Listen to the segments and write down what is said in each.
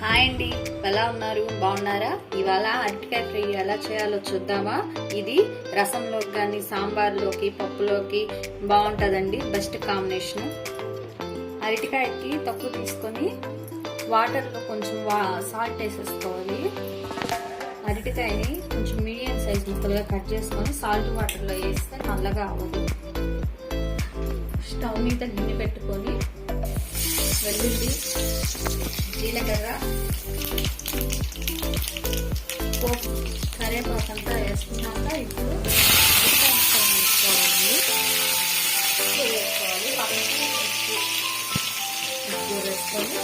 Hi అండి. ఎలా ఉన్నారు? బాగున్నారా? ఇవాళ అరటికాయ ఫ్రై ఎలా చేయాలో చూద్దామా? ఇది రసంలోకి కానీ సాంబార్లోకి పప్పులోకి బాగుంటుందండి. Best combination. అరటికాయకి తక్కువ తీసుకొని వాటర్లో కొంచెం వా సాల్ట్ వేసేసుకోవాలి. అరటికాయని కొంచెం మీడియం సైజ్ ముక్కలుగా కట్ చేసుకొని సాల్ట్ వాటర్లో వేస్తే నల్లగా అవ్వదు. స్టవ్ మీద గిన్నె పెట్టుకొని వెల్లుల్లి జీలకర్ర పోపు కరేపాకు అంతా వేసుకున్నాక ఇప్పుడు వేసుకోవాలి వేసుకోవాలి వేసుకొని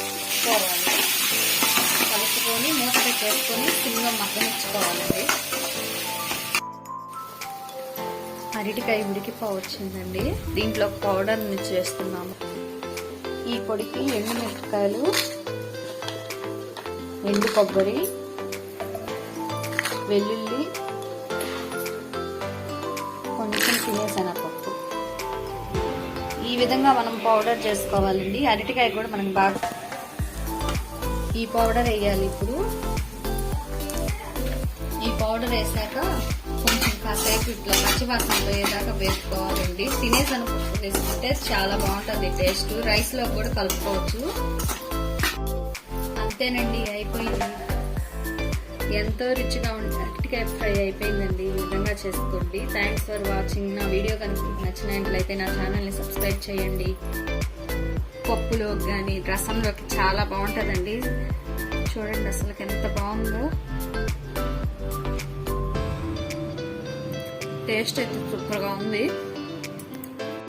పోవాలి కలుపుకొని మూత పెట్టేసుకొని సిమ్లో మగ్గనిచ్చుకోవాలండి. అరటికాయ ఉడికిపోవచ్చిందండి. దీంట్లో పౌడర్ని చేస్తున్నాము. ఈ పొడికి ఎండు మిరపకాయలు ఎండు కొబ్బరి వెల్లుల్లి కొంచెం తినేసనపప్పు ఈ విధంగా మనం పౌడర్ చేసుకోవాలండి. అరటికాయ కూడా మనకు బాగా ఈ పౌడర్ వేయాలి ఇప్పుడు. ఈ పౌడర్ వేసాక కాసేపు ఇట్లా పచ్చివాసన పోయేదాకా వేసుకోవాలండి. తినేసనపప్పు వేసుకుంటే చాలా బాగుంటుంది టేస్ట్. రైస్లో కూడా కలుపుకోవచ్చు. అంతేనండి అయిపోయింది. ఎంతో రిచ్గా ఉండే అరటికాయ ఫ్రై అయిపోయిందండి ఈ విధంగా చేసుకోండి. థ్యాంక్స్ ఫర్ వాచింగ్ నా వీడియో కనుక నచ్చినట్లయితే నా ఛానల్ని సబ్స్క్రైబ్ చేయండి. పప్పులోకి కానీ రసంలోకి చాలా బాగుంటుందండి. చూడండి అసలు ఎంత బాగుందో. టేస్ట్ అయితే సూపర్గా ఉంది.